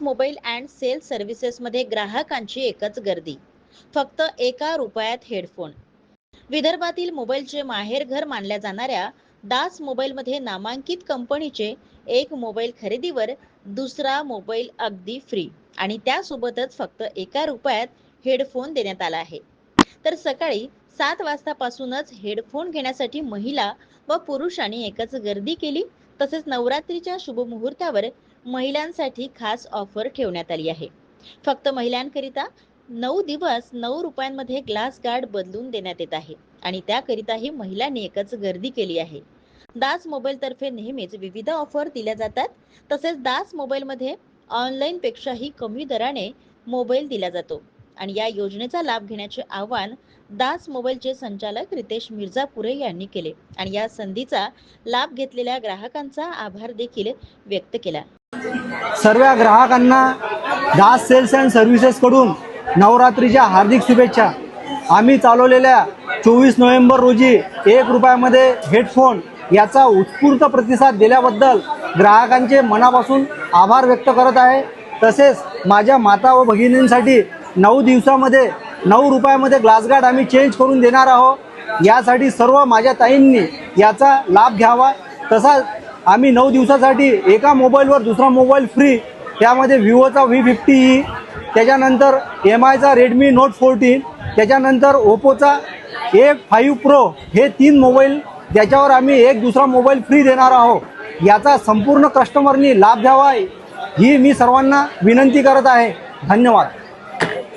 Mobile and sale सर्व्हिसेसमध्ये ग्राहकांची एकच गर्दी. फक्त एका रुपयात हेडफोन विदर्भातील मोबाईलचे माहेरघर मानल्या जाणाऱ्या दास मोबाईलमध्ये नामांकित कंपनीचे एक मोबाईल खरेदीवर दुसरा मोबाईल अगदी फ्री आणि त्यासोबतच फक्त एका रुपयात हेडफोन देण्यात आला आहे. तर सकाळी सात वाजतापासूनच हेडफोन घेण्यासाठी महिला व पुरुषांनी एकच गर्दी केली. तसेच नवरात्रीच्या शुभमुहूर्तावर महिलांसाठी खास ऑफर ठेवण्यात आली आहे. फक्त महिलांकरिता नऊ दिवस नऊ रुपयांमध्ये ग्लास गार्ड बदलून देण्यात येत आहे आणि त्याकरिताही महिलांनी एकच गर्दी केली आहे. दास मोबाईल तर्फे नेहमीच विविध ऑफर दिल्या जातात. तसेच दास मोबाईलमध्ये ऑनलाईनपेक्षाही कमी दराने मोबाईल दिला जातो. आणि या योजनेचा लाभ घेण्याचे आवाहन दास मोबाईलचे संचालक रितेश मिर्झापुरे यांनी केले. आणि या संधीचा लाभ घेतलेल्या ग्राहकांचा आभार देखील व्यक्त केला. सर्व ग्राहकांना दास सेल्स अँड सर्व्हिसेसकडून नवरात्रीच्या हार्दिक शुभेच्छा. आम्ही चालवलेल्या चोवीस नोव्हेंबर रोजी एक रुपयामध्ये हेडफोन याचा उत्स्फूर्त प्रतिसाद दिल्याबद्दल ग्राहकांचे मनापासून आभार व्यक्त करत आहे. तसेच माझ्या माता व भगिनींसाठी नऊ दिवसामध्ये नऊ रुपयामध्ये ग्लासगार्ड आम्ही चेंज करून देणार आहोत. यासाठी सर्व माझ्या ताईंनी याचा लाभ घ्यावा. तसा आम्ही नऊ दिवसासाठी एका मोबाईलवर दुसरा मोबाईल फ्री त्यामध्ये विवोचा व्ही फिफ्टी ई त्याच्यानंतर एम आयचा रेडमी नोट फोर्टीन त्याच्यानंतर ओप्पोचा ए फाईव्ह प्रो हे तीन मोबाईल ज्याच्यावर आम्ही एक दुसरा मोबाईल फ्री देणार आहोत. याचा संपूर्ण कस्टमरनी लाभ घ्यावा. ही मी सर्वांना विनंती करत आहे. धन्यवाद.